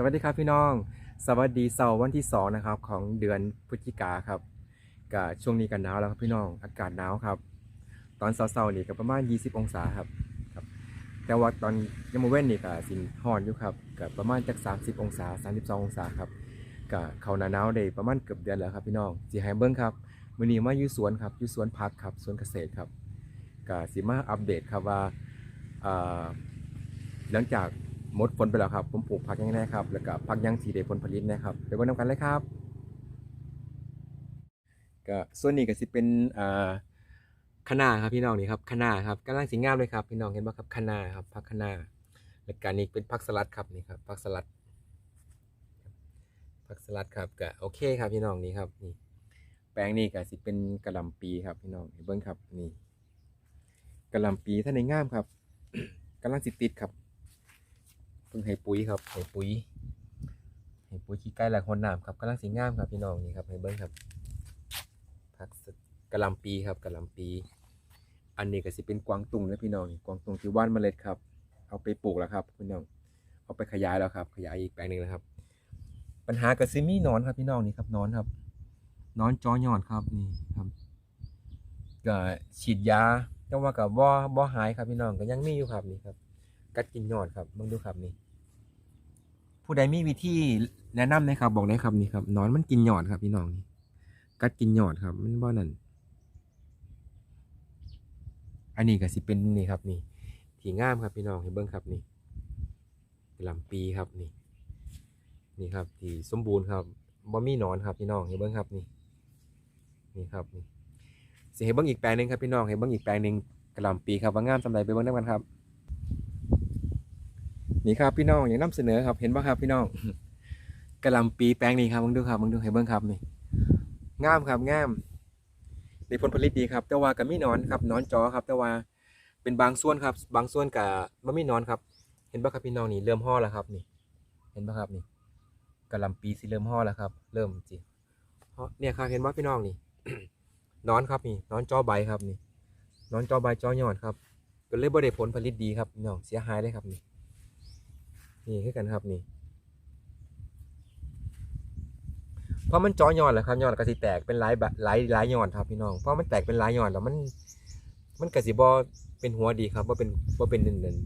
สวัสดีครับพี่น้อง สวัสดีเสาร์วันที่สองนะครับของเดือนพฤศจิกาครับกับช่วงนี้กันหนาวแล้วครับพี่น้องอากาศหนาวครับ ตอนเช้าๆนี่ก็ประมาณ 20 องศาครับครับ แต่ว่าตอนยังมเว้นนี่ก็สินฮ้อนอยู่ครับกับประมาณจาก 30 องศา 32 องศาครับกับเขาหนาหนาวได้ประมาณเกือบเดือนแล้วครับพี่น้องสิให้เบิ่งครับมื้อนี้มาอยู่สวนครับอยู่สวนผักครับสวนเกษตรครับก็สิมาอัปเดตครับว่าอ่าหลังจาก หมดผลไปแล้วครับ ผมปลูกผักยังไงครับ แล้วก็ผักยังสีได้ผลผลิตนะครับไปเบิ่งนำกันเลยครับก็ส่วนนี้ก็สิเป็นอ่าคะน้าครับพี่น้องนี่ครับคะน้าครับกำลังสิงามเลยครับ พี่น้องเห็นบ่ครับคะน้าครับผักคะน้าแล้วก็นี่เป็นผักสลัดครับนี่ครับผักสลัดผักสลัดครับก็โอเคครับพี่น้องนี่ครับนี่แปลงนี่ก็สิเป็นกระลำปีครับพี่น้องเห็นเบิ่งครับนี่กระลำปีท่านในงามครับกำลังสิติดครับ เพิ่งให้ปุ๋ยครับให้ปุ๋ยให้ปุ๋ยขี้ไก่และคนน้ำครับกำลังสีงามครับพี่น้องนี่ครับให้เบิ้งครับผักสะกะลำปีครับกะลำปี อันนี้ก็สิเป็นกวางตุงนะพี่น้องนี่กวางตุงที่ว่านเมล็ดครับ เอาไปปลูกแล้วครับพี่น้องเอาไปขยายแล้วครับ ขยายอีกแปลงหนึ่งแล้วครับ ปัญหากระซิมีหนอนครับพี่น้องนี่ครับนอนครับนอนจอหยอดครับนี่ครับก็ฉีดยาแต่ว่ากับบ่บ่หายครับพี่น้องก็ยังมีอยู่ครับนี่ครับ กัดกินยอดครับมึงดูครับนี่ ผู้ใดมีวิธีแนะนำไหมครับบอกได้ครับนี่ครับหนอนมันกินหยอดครับพี่น้องนี่กัดกินหยอดครับ มันบ่นั่นอันนี้ก็สิเป็นนี่ครับนี่ที่งามครับพี่น้องเห็นเบิ้งครับนี่ลำปีครับนี่ นี่ครับที่สมบูรณ์ครับบ่มีหนอนครับพี่น้องเห็นเบิ้งครับนี่นี่ครับนี่สิให้เบิ้งอีกแปลงหนึ่งครับพี่น้องให้เบิ้งอีกแปลงหนึ่งกระลำปีครับว่างามสำหรับไปเบิ้งนำกันครับ นี่ครับพี่น้องอย่างนำเสนอครับเห็นป่ะครับพี่น้องกระลำปีแปลงนี้ครับมึงดูครับมึงดูให้เบิ้งครับนี่งามครับงามได้ผลผลิตดีครับ แต่ว่ากับมีนอนครับนอนจอครับ แต่ว่าเป็นบางส่วนครับ บางส่วนกับมันมีนอนครับ เห็นป่ะครับพี่น้องนี่เริ่มห่อแล้วครับนี่ เห็นป่ะครับนี่กระลำปีสิเริ่มห่อแล้วครับ เริ่มจริงเนี่ยครับเห็นป่ะพี่น้องนี่นอนครับนี่นอนจอใบครับนี่นอนจอใบจอยอดครับก็เลยบ่ได้ผลผลิตดีครับพี่น้องเสียหายเลยครับนี่ นี่คือกันครับนี่เพราะมันจอยอดแหละครับยอดก็สิแตกเป็นหลายบบหลายหลายยอดครับพี่น้องเพราะมันแตกเป็นหลายยอดแล้วมัน มันก็สิบ่เป็นหัวดีครับว่าเป็นว่าเป็นนั่น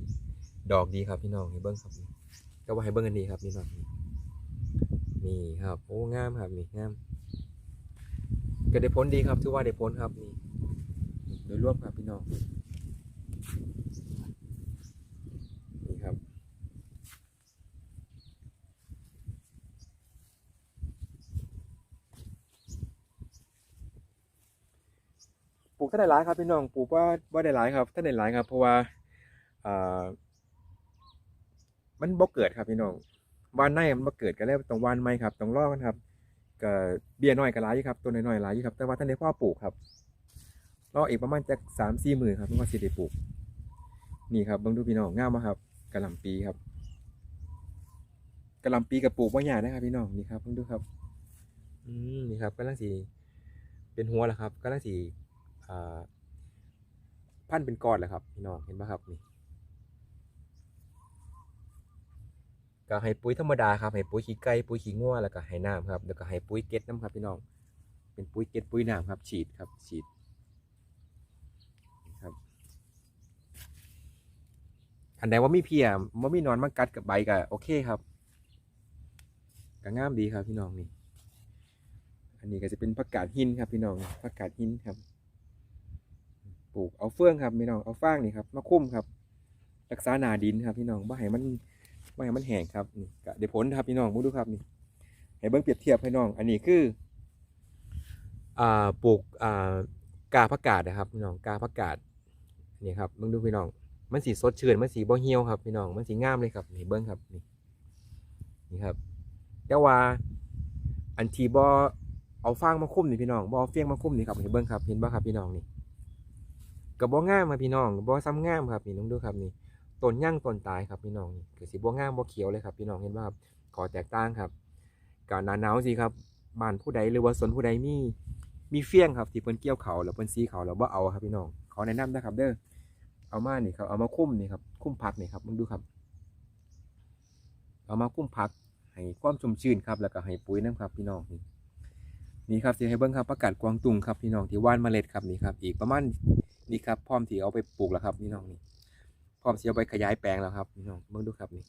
ดอกดีครับพี่น้องให้เบิ้งครับก็ว่าให้เบิ้งกันดีครับนี่ครับนี่นี่ครับ โอ้งามครับนี่งามก็ได้ผลดีครับถือว่าได้ผลครับนี่โดยรวมครับพี่น้องนี่ครับ ปลูก ท่านได้หลายครับพี่น้องปลูกว่าว่าได้หลายครับท่านได้หลายครับ เพราะว่าอ่ามันบ่เกิดครับพี่น้องวานในมันบ่เกิดก็แล้วต้องวานไม่ครับต้องรอกันครับก็เบี้ยน้อยก็หลายอยู่ครับตัวน้อยๆหลายอยู่ครับ แต่ว่าท่านได้พ่อปลูกครับรออีกประมาณจักสามสี่หมื่นครับเพื่อสิได้ปลูก นี่ครับเบิ่งดูพี่น้องงามมากครับกะหล่ำปีครับกะหล่ำปีกับปลูกว่าใหญ่นะครับพี่น้องนี่ครับเบิ่งดูครับ อืมนี่ครับกำลังสีเป็นหัวแล้วครับกำลังสี พันเป็นก้อนแหละครับพี่น้องเห็นปะครับนี่ก็ให้ปุ๋ยธรรมดาครับให้ปุ๋ยขี้ไก่ปุ๋ยขี้งัวแล้วก็ให้น้ำครับแล้วก็ให้ปุ๋ยเก็ดน้ำครับพี่น้องเป็นปุ๋ยเก็ดปุ๋ยน้ำครับ ฉีดครับฉีดครับอันใดว่ามีเพียว่ามีนอนมากัดกับใบก็โอเคครับก็งามดีครับพี่น้องนี่อันนี้ก็จะเป็นผักกาดหินครับพี่น้องผักกาดหินครับ ปลูกเอาเฟืองครับพี่น้องเอาฟางนี่ครับมาคุ้มครับ รักษาหนาดินครับพี่น้องบ่ให้มันบ่ให้มันแห้งครับนี่ก็ได้ผลครับพี่น้องมูดูครับนี่ให้เบิ่งเปรียบเทียบพี่น้อง อันนี้คืออ่าปลูกอ่ากาผักกาดนะครับพี่น้องกาผักกาดนี่ครับเบิ่งดูพี่น้อง มันสีสดชื่นมันสีบ่เหี่ยวครับพี่น้องมันสีงามเลยครับนี่เบิ่งครับนี่นี่ครับแต่ว่าอันทีบ่เอาฟางมาคุ้มนี่พี่น้องบ่เอเฟียงมาคุ้มนี่ครับนี่เบิ่งครับเห็นบ่ครับพี่น้องนี่ กับบ่งามครับพี่น้องกับบ่ซ้ำงามครับนี่น้องดูครับนี่ต้นย่างต้นตายครับพี่น้องนี่คือสิบ่งามบ่เขียวเลยครับพี่น้องเห็นบ่ครับขอแตกต่างครับกาหนาหนาวสิครับบ้านผู้ใดหรือว่าสวนผู้ใดมีมีเฟี้ยงครับที่เพิ่นเกี่ยวเขาแล้วเพิ่นซีเขาแล้วบ่เอาครับพี่น้องขอแนะนำนะครับ เด้อเอามานี่ครับเอามาคุ้มนี่ครับคุ้มผักนี่ครับมึงดูครับ เอามาคุ้มผักให้ความชุ่มชื้นครับแล้วก็ให้ปุ๋ยน้ำครับพี่น้องนี่นี่ครับสิให้เบิ่งครับประกาศกวางตุงครับพี่น้องที่ว่านเมล็ดครับนี่ครับอีกประมาณ นี่ครับพร้อมที่เอาไปปลูกแล้วครับพี่น้องนี่พร้อมที่เอาไปขยายแปลงแล้วครับพี่น้องเบิ่งดูครับนี่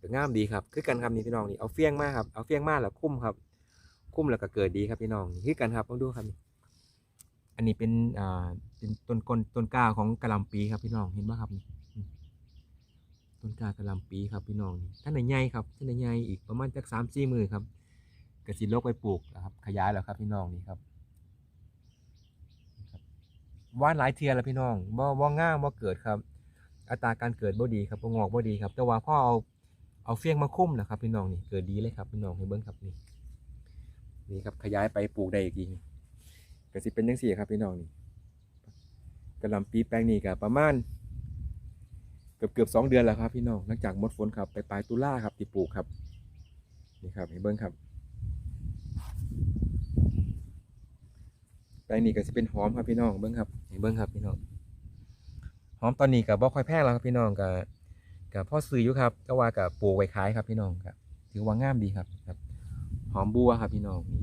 ก็งามดีครับคือกันครับนี่พี่น้องนี่เอาเฟี้ยงมากครับเอาเฟี้ยงมากแล้วคุ้มครับ คุ้มแล้วก็เกิดดีครับพี่น้องนี่คือกันครับเบิ่งดูครับนี่อันนี้เป็นอ่าเป็นต้นกลต้นกล้าของกระลำปีครับพี่น้องเห็นไหมครับนี่ต้นกล้ากระลำปีครับพี่น้องนี่ท่านไหนใหญ่ครับท่านไหนใหญ่อีกประมาณจักสามสี่มือครับกระสิโลกไปปลูกนะครับ ขยายแล้วครับพี่น้องนี่ครับนี่ครับ ว่านหลายเทียแล้วพี่น้องบ่บ่ง่ามบ่เกิดครับ อัตราการเกิดบ่ดีครับบ่งอกบ่ดีครับ แต่ว่าพ่อเอาเอาเฟี้ยงมาคุ้มนะครับ พี่น้องนี่เกิดดีเลยครับพี่น้องให้เบิ้งครับนี่นี่ครับขยายไปปลูกได้อีกทีก็สิเป็นจังซี่ครับพี่น้องนี่กะลำปีแปลงนี้ก็ประมาณเกือบเกือบสองเดือนแล้วครับพี่น้องหลังจากหมดฝนครับไปปลายตุลาครับที่ปลูกครับนี่ครับเห็นเบิ้งครับ แปลงนี้ก็จะเป็นหอมครับพี่น้องเบิ้งครับเบิ้งครับพี่น้องหอมตอนนี้กับบ่ค่อยแพงแล้วครับพี่น้องกับกับพ่อซื้ออยู่ครับ ก็ว่ากับปลูกไว้ขายครับพี่น้องครับถือว่างามดีครับครับ หอมบัวครับพี่น้องนี่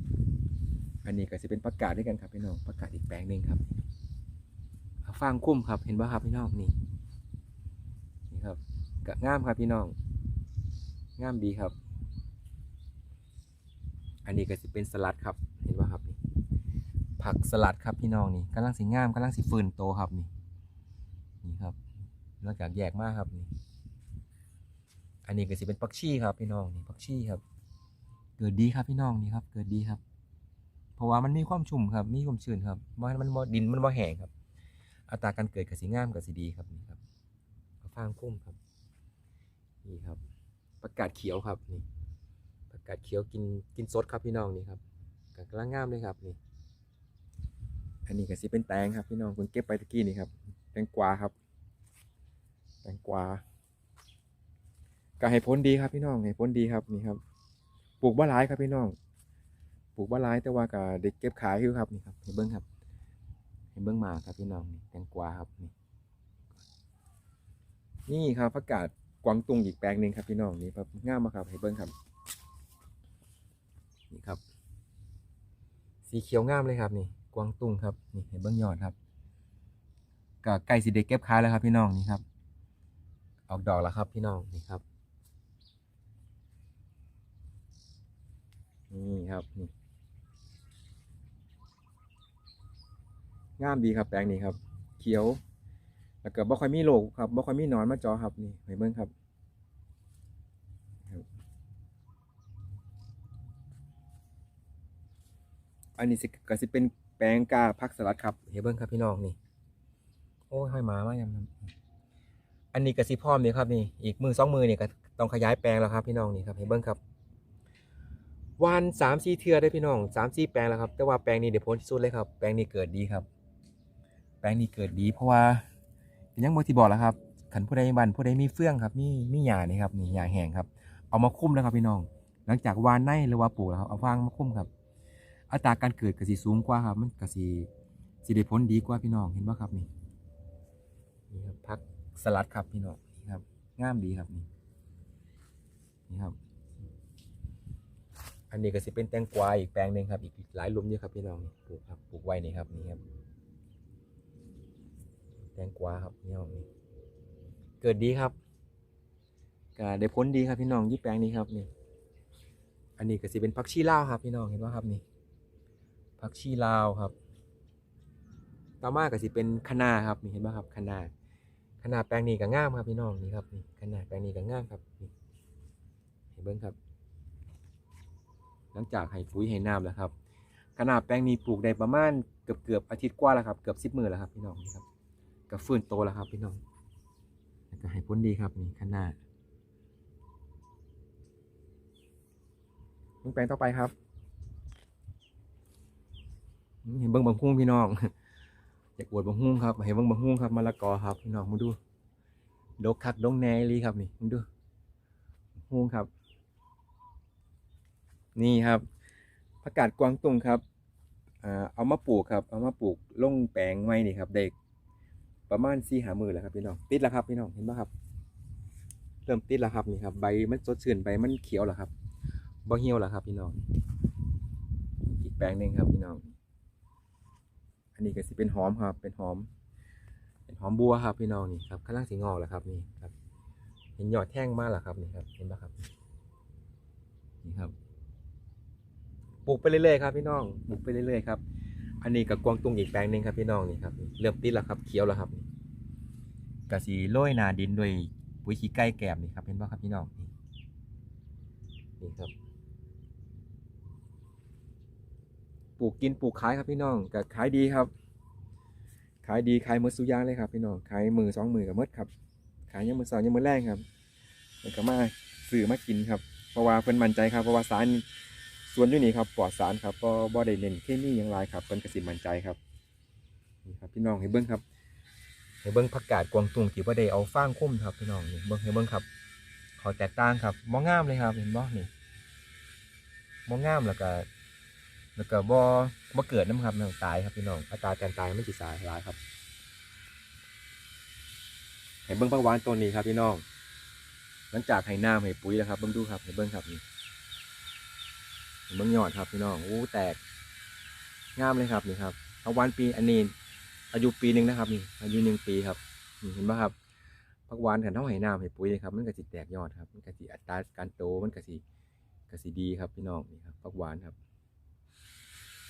อันนี้ก็จะเป็นประกาศด้วยกันครับพี่น้องประกาศอีกแปลงหนึ่งครับฟางคุ้มครับเห็นป่ะครับพี่น้องนี่นี่ครับกะงามครับพี่น้องงามดีครับ อันนี้ก็จะเป็นสลัดครับเห็นป่ะครับ ผักสลัดครับพี่น้องนี่กำลังสีงามกำลังสีฟืนโตครับนี่นี่ครับนอกจากแยกมากครับนี่อันนี้ก็จะเป็นผักชีครับพี่น้องนี่ผักชีครับ เกิดดีครับพี่น้องนี่ครับเกิดดีครับ เพราะว่ามันมีความชุ่มครับมีความชื้นครับมันมันดินมันบ่แห้งครับ อัตราการเกิดกับสีงามกับสีดีครับนี่ครับฟางคุ้มครับนี่ครับประกาศเขียวครับนี่ประกาศเขียวกินกินสดครับพี่น้องนี่ครับกำลังงามเลยครับนี่ อันนี้ก็สิเป็นแตงครับพี่น้องคุณเก็บไปตะกี้นี่ครับแตงกวาครับ แตงกวาก็ให้พ้นดีครับพี่น้องให้พ้นดีครับนี่ครับ ปลูกบ้าหลายครับพี่น้อง ปลูกบ้าหลายแต่ว่าก็เด็กเก็บขายอยู่ครับนี่ครับให้เบิ้งครับให้เบิ้งมาครับพี่น้องนี่แตงกวาครับนี่นี่ครับผักกาดกวางตุงอีกแปลงหนึ่งครับพี่น้องนี่ครับง่ามมากครับให้เบิ้งครับนี่ครับ สีเขียวงามเลยครับนี่ กวางตุ้งครับนี่ให้เบิ้งยอดครับก็ใกล้สิเด็กเก็บขายแล้วครับพี่น้องนี่ครับ ออกดอกแล้วครับพี่น้องนี่ครับนี่ครับนี่งามดีครับแปลงนี้ครับ เขียว แล้วก็บ่ค่อยมีโรคครับบ่ค่อยมีนอนมาจอครับนี่ให้เบิ่งครับอันนี้สิก็สิเป็น ลงกาผักสลัดครับให้เบิ่งครับพี่น้องนี่โอ้ยห้อยหมามากยำนำอันนี้ก็สิพร้อมนี่ครับนี่อีกมือสองมือเนี่ยก็ต้องขยายแปลงแล้วครับพี่น้องนี่ครับให้เบิ่งครับวันสามสี่เทือได้พี่น้องสามสี่แปลงแล้วครับ แต่ว่าแปลงนี้เดี๋ยวพ้นที่สุดเลยครับ แปลงนี้เกิดดีครับ แปลงนี้เกิดดีเพราะว่ายังบ่ที่บอกแล้วครับขันผู้ใดบันผู้ใดมีเฟื่องครับมีมีหญ้านี่ครับนี่หญ้าแห้งครับ เอามาคุ้มแล้วครับพี่น้อง หลังจากวานในหรือว่าปลูกแล้วครับเอาฟางมาคุ้มครับ อัตราการเกิดก็สิสูงกว่าครับ มันก็สิสิได้ผลดีกว่าพี่น้องเห็นบ่ครับนี่นี่ครับผักสลัดครับพี่น้องนี่ครับงามดีครับนี่นี่ครับ อันนี้ก็สิเป็นแตงกวาอีกแปลงหนึ่งครับ อีกหลายลุมเยอะครับพี่น้องปลูกครับปลูกไว้นี่ครับนี่ครับ แตงกวาครับพี่น้องนี่เกิดดีครับก็ได้ผลดีครับพี่น้องยี่แปลงนี้ครับนี่ อันนี้ก็สิเป็นผักชีลาวครับพี่น้องเห็นว่าครับนี่ ผักชีลาวครับต่อมาก็สิเป็นคะนาครับนี่เห็นไหมครับคะนาคะนาแปลงนี้ก็ง่ามครับพี่น้องนี่ครับนี่คะนาแปลงนี้ก็ง่ามครับนี่เห็นเบิ้งครับ หลังจากให้ปุ๋ยให้น้ำแล้วครับคะนาแปลงนี้ปลูกได้ประมาณเกือบเกือบอาทิตย์กว่าแล้วครับเกือบสิบมือแล้วครับพี่น้องนี่ครับก็ฟื้นโตแล้วครับพี่น้องแล้วก็ให้พ้นดีครับนี่ข้างหน้ามึงแปลงต่อไปครับ เห็นเบิ้งบังฮุ้งพี่น้องอยากอวดบังฮุ้งครับเห็นเบิ้งบังฮุ้งครับมะละกอครับพี่น้องมึงดูดกคักดงแนลีครับนี่มึงดูงุ้งครับ นี่ครับผักกาดกวางตุ้งครับเอามาปลูกครับ เอามาปลูกลงแปลงไว้นี่ครับ เด็ก ประมาณสี่หามือแล้วครับพี่น้องติดแล้วครับพี่น้องเห็นปะครับ เริ่มติดแล้วครับนี่ครับใบมันสดชื่นใบมันเขียวแล้วครับบ่เหี่ยวแล้วครับพี่น้อง อีกแปลงหนึ่งครับพี่น้อง นนี้ก็สิเป็นหอมครับ เป็นหอม เป็นหอมบัวครับพี่น้องนี่ครับข้างล่างสีงอกแล้วครับนี่ครับ เห็นยอดแท่งมากแล้วครับนี่ครับ เห็นปะครับ นี่ครับ ปลูกไปเรื่อยๆครับพี่น้อง ปลูกไปเรื่อยๆครับ อันนี้กับกวางตุ้งอีกแปลงหนึ่งครับพี่น้องนี่ครับเริ่มติดแล้วครับ เขียวแล้วครับนี่กะสีโรยหนาดินด้วยปุ๋ยขี้ไก่แกบนี่ครับ เห็นปะครับพี่น้อง นี่ครับ ปลูกกินปลูกขายครับพี่น้องก็ขายดีครับ ขายดีขายมือสุยางเลยครับพี่น้องขายมือสองมือกับมดครับ ขายยังมือสองยังมือแรกครับแล้วก็มาซื้อมากินครับเพราะว่าเพิ่นมั่นใจครับเพราะว่าสารส่วนอยู่นี่ครับปลอดสารครับบ่บ่ได้เน้นเคมีอย่างไรครับเพิ่นก็สิมั่นใจครับนี่ครับพี่น้องให้เบิ่งครับให้เบิ่งผักกาดกวางตุ้งที่บ่ได้เอาฟางคุ้มครับพี่น้องนี่เบิ่งให้เบิ่งครับขอแตกต่างครับบ่งงามเลยครับเห็นบ่นี่บ่งามแล้วก็ แล้วก็บ่บ่เกิดน้ำครับน้ำตายครับพี่น้องอัตราการตายไม่สิสายร้ายครับ เห็นเบิ้งปักวานต้นนี้ครับพี่น้อง หลังจากให้น้ำให้ปุ๋ยแล้วครับเบิ้งดูครับเห็นเบิ้งครับนี่เห็นเบิ้งยอดครับพี่น้องโอ้แตกงามเลยครับนี่ครับเอาวานปีอันนี้อายุปีหนึ่งนะครับนี่อายุหนึ่งปีครับเห็นปะครับผักวานกันเท่าให้น้ำให้ปุ๋ยเลยครับ มันก็สิแตกยอดครับ มันก็สิอัตราการโตมันก็สิก็สิดีครับพี่น้องนี่ครับผักหวานครับ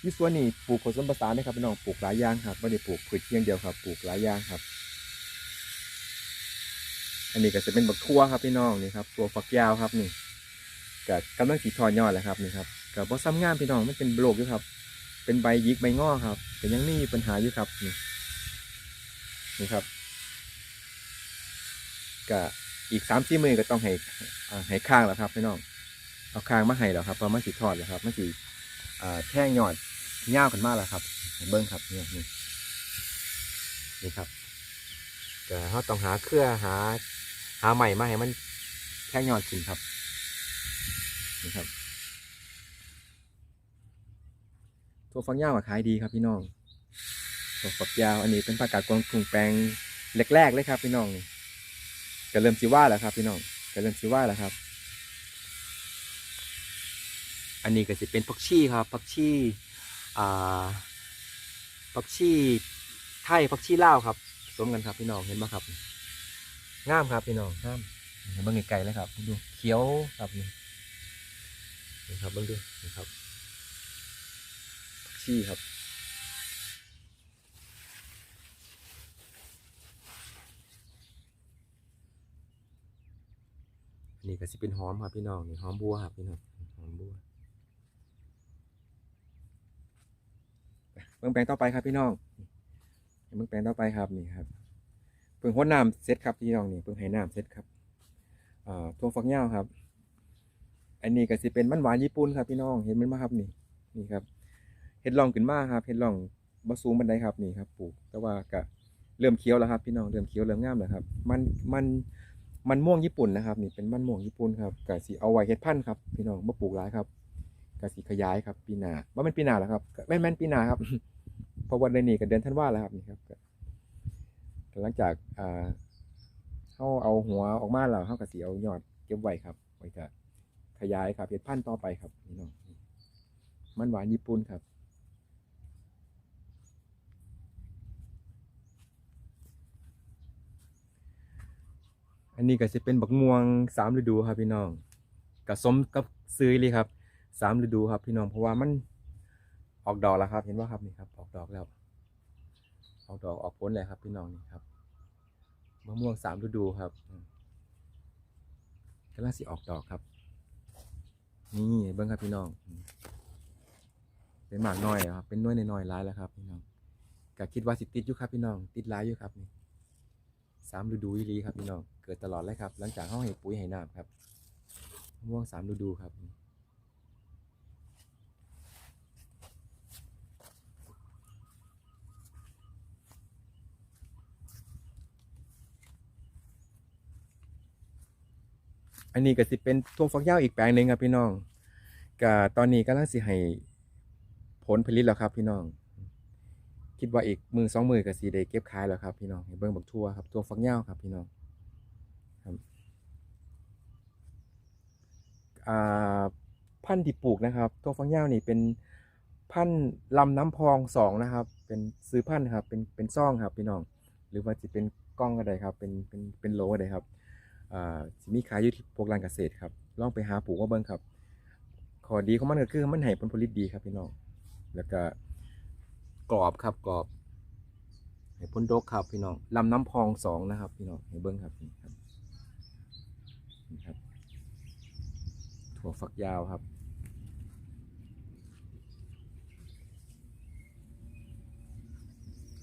ที่สวนนี่ปลูกผสมผสานนะครับพี่น้องปลูกหลายอย่างครับไม่ได้ปลูกพืชเพียงเดียวครับปลูกหลายอย่างครับ อันนี้ก็จะเป็นบักทั่วครับพี่น้องนี่ครับตัวฝักยาวครับนี่ก็กำลังสีทอนยอดแหละครับนี่ครับกับ่ซ้ำงามพี่น้องมันเป็นโรคอยู่ครับ เป็นใบยิกใบงอครับแต่ยังไม่มีปัญหาอยู่ครับนี่นี่ครับก็อีกสามสี่มือก็ต้องให้ให้ข้างแล้วครับพี่น้องเอาข้างมาให้แล้วครับเพราะมันสีทอดแล้วครับมันสีแท่งยอด เง่าวกันมากแล้วครับให้เบิ้งครับเนี่ยนี่นี่ครับก็เขาต้องหาเครือหา หาใหม่มาให้มันแท่งยอดขึ้นครับนี่ครับตัวฟักยาวขายดีครับพี่น้องตัวฝักยาวอันนี้เป็นผักกาดกวางตุ้งแปลงแรกๆเลยครับ พี่น้องก็เริ่มสิว่าแล้วครับ พี่น้องก็เริ่มสิว่าแล้วครับ อันนี้ก็จะเป็นผักชีครับผักชี ผักชีไทยผักชีลาวครับผสมกันครับพี่น้องเห็นไหมครับงามครับพี่น้องงามเห็นเบิ้งไกลๆเลยครับดูเขียวครับนี่นี่ครับเบิ้งดูนี่ครับผักชีครับอันนี้ก็จะเป็นหอมครับพี่น้องนี่หอมบัวครับพี่น้องหอมบัว บิ่งแปลงต่อไปครับพี่น้องเบิ่งแปลงต่อไปครับนี่ครับเพิ่งหดน้ำเสร็จครับพี่น้องนี่เพิ่งให้น้ำเสร็จครับอ่าทั่วฝักยาวครับ อันนี้ก็สิเป็นมันหวานญี่ปุ่นครับพี่น้องเห็นมันมาครับนี่นี่ครับเห็ดลองขึ้นมาครับเห็ดลองบ่สูงบันไดครับนี่ครับปลูกแต่ว่าก็เริ่มเขียวแล้วครับ พี่น้องเริ่มเขียวเริ่มงามแล้วครับ มันมันมันม่วงญี่ปุ่นนะครับ นี่เป็นมันม่วงญี่ปุ่นครับก็สิเอาไว้เฮ็ดพันธุ์ครับ พี่น้องบ่ปลูกหลายครับก็สิขยายครับปีหน้าว่ามันปีหน้าแล้วครับแม่นแม่นปีหน้าครับ พราะวันเดือนนี้กับเดือนธันวาแล้วครับนี่ครับหลังจากอ่าเขาเอาหัวออกมาแล้วเขาก็สิเอายอดเก็บไว้ครับไว้จะขยายครับเห็ดพันธุ์ต่อไปครับพี่น้องมันหวานญี่ปุ่นครับอันนี้ก็จะเป็นบักม่วงสามฤดูครับพี่น้องกับสมกับซื้อเลยครับสามฤดูครับพี่น้องเพราะว่ามัน ออกดอกแล้วครับ เห็นว่าครับนี่ครับ ออกดอกแล้ว ออกดอกออกผลแล้วครับ พี่น้องนี่ครับมะม่วงสามฤดูครับกำลังสิออกดอกครับ นี่เบิ้งครับพี่น้อง เป็นหมากน้อยครับ เป็นน้อยในน้อยร้ายแล้วครับ พี่น้องก็คิดว่าสิติดอยู่ครับพี่น้อง ติดร้ายอยู่ครับนี่สามฤดูอีหลีครับพี่น้อง เกิดตลอดเลยครับ หลังจากเขาให้ปุ๋ยให้น้ำครับมะม่วงสามฤดูครับ อันนี้ก็สิเป็นทั่วฟักยาวอีกแปลงหนึ่งครับพี่น้องก็ตอนนี้กำลังสิให้ผลผลิตแล้วครับพี่น้อง คิดว่าอีกมือสองมือก็สีได้เก็บขายแล้วครับพี่น้องเบิ่งบักทั่วครับทั่วฟักยาวครับพี่น้องครับพันธุ์ที่ปลูกนะครับตัวฟักยาวนี่เป็นพันธุ์ลำน้ำพองสองนะครับ เป็นซื้อพันธุ์ครับเป็นเป็นซ่องครับพี่น้อง หรือว่าจะเป็นกล้องก็ได้ครับ เป็นเป็นเป็นโลก็ได้ครับ อ่าสิมีขายอยู่ที่พวกร้านเกษตรครับลองไปหาปลูกมาเบิ่งครับข้อดีของมันก็คือมันให้ผลผลิตดีครับพี่น้องแล้วก็กรอบครับกรอบให้พ้นดกครับพี่น้องลำน้ำพองสองนะครับ พี่น้องให้เบิ้งครับนี่ครับนี่ครับ ถั่วฝักยาวครับ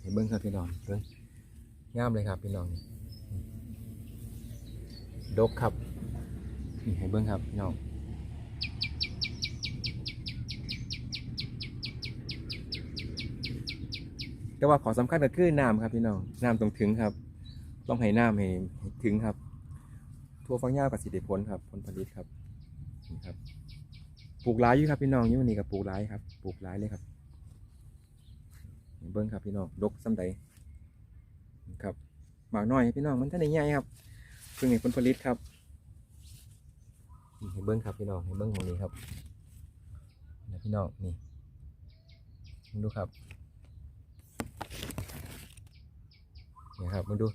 ให้เบิ้งครับพี่น้องเบิ้งงามเลยครับพี่น้องนี่ ดกครับนี่ให้เบิ้งครับพี่น้องแต่ว่าขอสำคัญก็คือน้ำครับพี่น้องน้ำต้องถึงครับ ต้องให้น้ำให้ถึงครับ ทั่วฟังยาวกับสิเดผลครับผลผลิตครับนี่ครับ ปลูกหลายอยู่ครับพี่น้องยี่วันนี้กับปลูกหลายครับ ปลูกหลายเลยครับเบิ้งครับพี่น้องดกซ้ำใดครับหมากน้อยพี่น้องมันท่านใหญ่ครับ พิ่งเห็นผลผลิตครับนี่ให้เบิ้งครับพี่น้องให้เบิ้งหมองนี้ครับนี่พี่น้องนี่ดูครับนี่ครับมาดู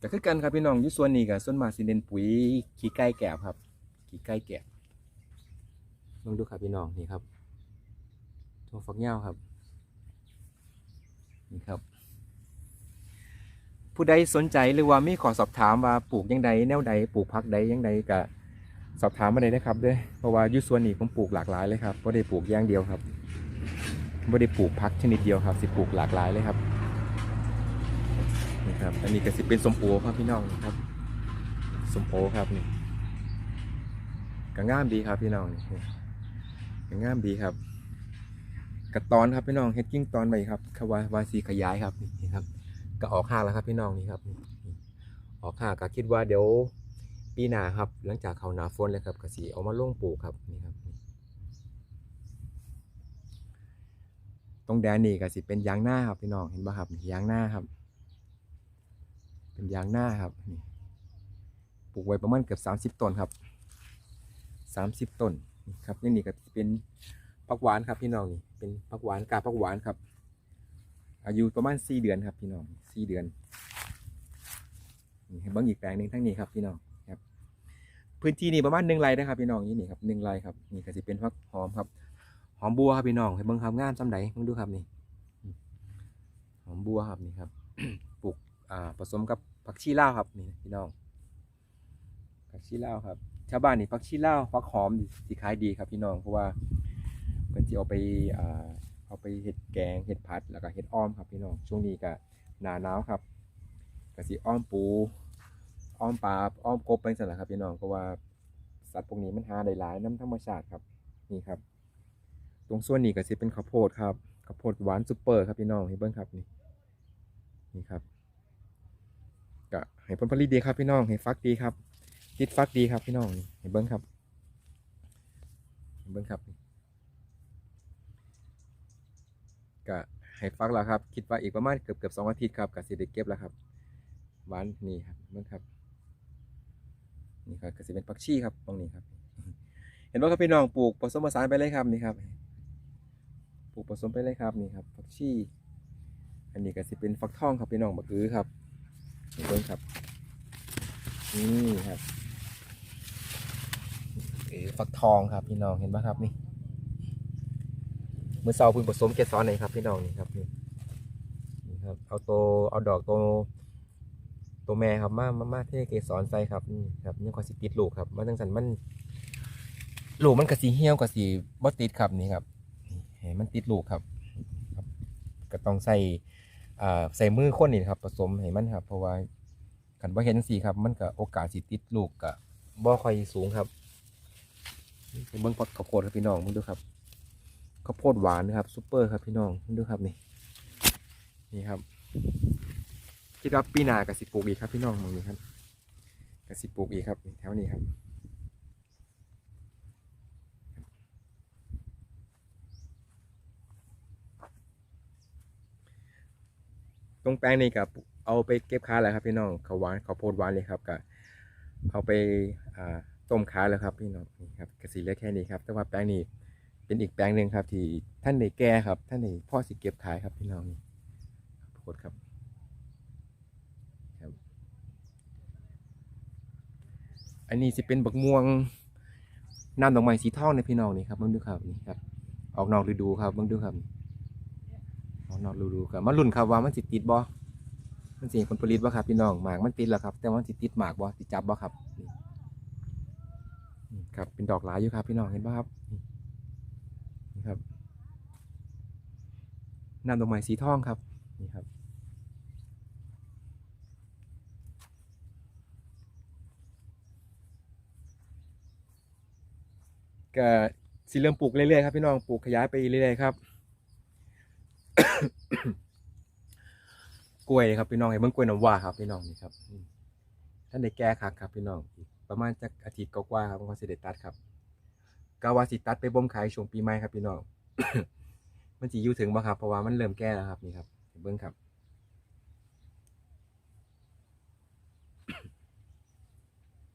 ก็คือกันครับพี่น้องยู่ส่วนนี้กับส่วนมาสิเน้นปุ๋ยขี้ไก่แกบครับขี้ไก่แกบลองดูครับพี่น้องนี่ครับถั่วฝักยาวครับ นี่ครับ ผู้ใดสนใจหรือว่ามีขอสอบถามว่าปลูกยังไดแนวใดปลูกพักใดยังไดก็สอบถามมาได้นะครับด้วยเพราะว่ายู่ส่วนนี้ผมปลูกหลากหลายเลยครับไม่ได้ปลูกอย่างเดียวครับไม่ได้ปลูกพักชนิดเดียวครับ สิปลูกหลากหลายเลยครับนี่ครับอันนี้ก็สิเป็นสมโอครับพี่น้องครับสมโอครับนี่ก็งามดีครับพี่น้องนี่ก็งามดีครับ กระตอนครับพี่น้องเฮ็ดกิ้งตอนไปครับคาวาวาสีขยายครับนี่ครับ ก็ออกห้างแล้วครับพี่น้องนี่ครับ ออกห้างก็คิดว่าเดี๋ยวปีหน้าครับ หลังจากเขาหนาฝนเลยครับก็สีเอามาลงปลูกครับนี่ครับตรงแดนนี่ก็สิเป็นยางหน้าครับพี่น้องเห็นป่ะครับยางหน้าครับ เป็นยางหน้าครับนี่ปลูกไว้ประมาณเกือบสามสิบต้นครับสามสิบต้นนี่ครับนี่นี่ก็เป็นผักหวานครับพี่น้องนี่ เป็นผักหวานกาผักหวานครับ อายุประมาณสี่เดือนครับพี่น้องสี่เดือนนี่ให้เบิ้งอีกแปลงหนึ่งทั้งนี้ครับพี่น้องครับ พื้นที่นี่ประมาณหนึ่งไร่นะครับพี่น้องนี่นี่ครับหนึ่งไร่ครับนี่ก็จะเป็นผักหอมครับหอมบัวครับพี่น้องให้เบิ้งครับงามจำไดมึงดูครับนี่หอมบัวครับนี่ครับปลูกอ่าผสมกับผักชีลาวครับนี่พี่น้องผักชีลาวครับชาวบ้านนี่ผักชีลาวผักหอมนี่สิขายดีครับพี่น้องเพราะว่า พิ่นสิเอาไปอ่าเอาไปเฮ็ดแกงเฮ็ดผัดแล้วก็เฮ็ดอ้อมครับพี่น้องช่วงนี้ก็หนาหนาวครับก็สิอ้อมปูอ้อมปลาอ้อมกบไปสั่นแหละครับพี่น้องเพราะว่าสัตว์พวกนี้มันหาได้หลายน้ำธรรมชาติครับนี่ครับ ตรงส่วนนี้ก็สิเป็นข้าวโพดครับข้าวโพดหวานซุปเปอร์ครับพี่น้องเห็นเบิ่งครับนี่นี่ครับก็ให้ผลผลิตดีครับพี่น้องให้ฟักดีครับติดฟักดีครับพี่น้องนี่ให้เบิ้งครับให้เบิ้งครับ ก็ให้ฟักแล้วครับ คิดว่าอีกประมาณเกือบเกือบสองอาทิตย์ครับก็สิได้เก็บแล้วครับหวานนี่ครับเบิ้งครับ นี่ครับก็สิเป็นผักชีครับตรงนี้ครับ เห็นว่าครับพี่น้องปลูกผสมผสานไปเลยครับนี่ครับ ปลูกผสมไปเลยครับนี่ครับผักชีอันนี้ก็สิเป็นฟักทองครับพี่น้องบักอื้อครับเบิ้งครับนี่ครับเอ๋ฟักทองครับพี่น้องเห็นปะครับนี่ มื่อเช้าพึ่งผสมเกสรเลยครับพี่น้องนี่ครับนี่นี่ครับเอาโตเอาดอกโตตัวแม่ครับมามามาเท่เกสรใส่ครับนี่ครับนี่ก็สิติดลูกครับมาตั้งสันมันลูกมันกระสีเหี่ยวกระสีบ่ติดครับนี่ครับนี่ให้มันติดลูกครับครับก็ต้องใส่อ่าใส่มือคนนี่ครับผสมให้มันครับ เพราะว่าขันบ่เห็นสีครับ มันก็โอกาสสิติดลูกก็บ่ค่อยสูงครับเบิ่งพอดข้าวโพดครับพี่น้องมึงดูครับ ข้าวโพดหวานนะครับซุปเปอร์ครับพี่น้องดูครับนี่นี่ครับคิดว่าปีนาก็สิปลูกอีกครับพี่น้องมึงดูครับก็สิปลูกอีกครับแถวนี้ครับตรงแปลงนี้กับเอาไปเก็บขาแล้วครับพี่น้องเขาวหวานเขาวโพดหวานเลยครับก็เอาไปต้มขาแล้วครับพี่น้องนี่ครับกระสีเลือแค่นี้ครับแต่ว่าแปลงนี้ เป็นอีกแปลงหนึ่งครับ ที่ท่านในแก่ครับท่านในพ่อสิเก็บขายครับพี่น้องนี่ข้าวโพดครับครับ อันนี้สิเป็นบักม่วงน้ำดอกไม้สีทองในพี่น้องนี่ครับเบิ่งดูครับนี่ครับออกนอกฤดูครับเบิ่งดูครับออกนอกฤดูครับมาลุ้นครับว่ามันสิติดบ่มันสิผลผลิตบ่ครับพี่น้องหมากมันติดแล้วครับ แต่ว่ามันสิติดหมากบ่สิดจับบ่ครับครับเป็นดอกหลายอยู่ครับพี่น้องเห็นบ่ครับนี่นี่ครับ นำดอกไม้สีทองครับนี่ครับก็สิเริ่มปลูกเรื่อยๆครับพี่น้องปลูกขยายไปเรื่อยๆครับ กล้วยครับพี่น้องให้เบิ่งกล้วยน้ำว้าครับพี่น้องนี่ครับท่านได้แก้คักครับพี่น้องประมาณจักอาทิตย์กว่าๆครับผมก็สิได้ตัดครับกาวาสิตัดไปบ่มขายช่วงปีใหม่ครับพี่น้อง มันสิอยู่ถึงบ่ครับเพราะว่ามันเริ่มแก่แล้วครับนี่ครับให้เบิ่งครับ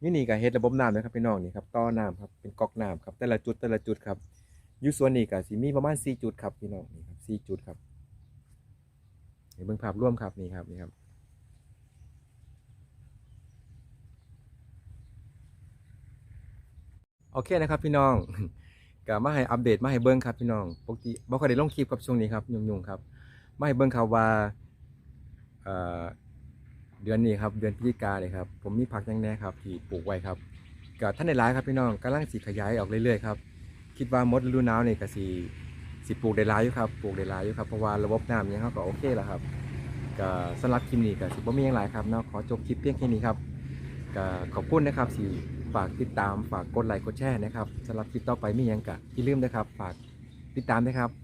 นี่นี่ก็เฮ็ดระบบน้ำนะครับพี่น้องนี่ครับต่อน้ำครับเป็นก๊อกน้ำครับ แต่ละจุดแต่ละจุดครับยูส่วนนี้ก็สิมีประมาณ4จุดครับพี่น้องนี่ครับ4จุดครับเห็นเบิ่งภาพร่วมครับนี่ครับนี่ครับโอเคนะครับพี่น้อง ก็มาให้อัปเดตมาให้เบิ่งครับพี่น้องปกติบ่ค่อยได้ลงคลิปกับช่วงนี้ครับยุ่งๆครับมาให้เบิ่งครับว่าเดือนนี้ครับเดือนพฤศจิกาเลยครับผมมีผักยังแน่ครับที่ปลูกไว้ครับก็ท่านในร้ายครับพี่น้องกำลังสีขยายออกเรื่อยๆครับคิดว่ามดฤดูหนาวนี่ก็สีสิปลูกได้หลายอยู่ครับปลูกได้หลายอยู่ครับเพราะว่าระบบน้ำเนี่ยเขาก็โอเคแล้วครับก็สำหรับคลิปนี้ก็สิบ่มีอย่างไรครับเนาะขอจบคลิปเพียงแค่นี้ครับก็ขอบคุณนะครับที่ ฝากติดตามฝากกดไลค์กดแชร์นะครับสำหรับคลิปต่อไปมียังกะอย่าลืมนะครับ ฝากติดตามนะครับ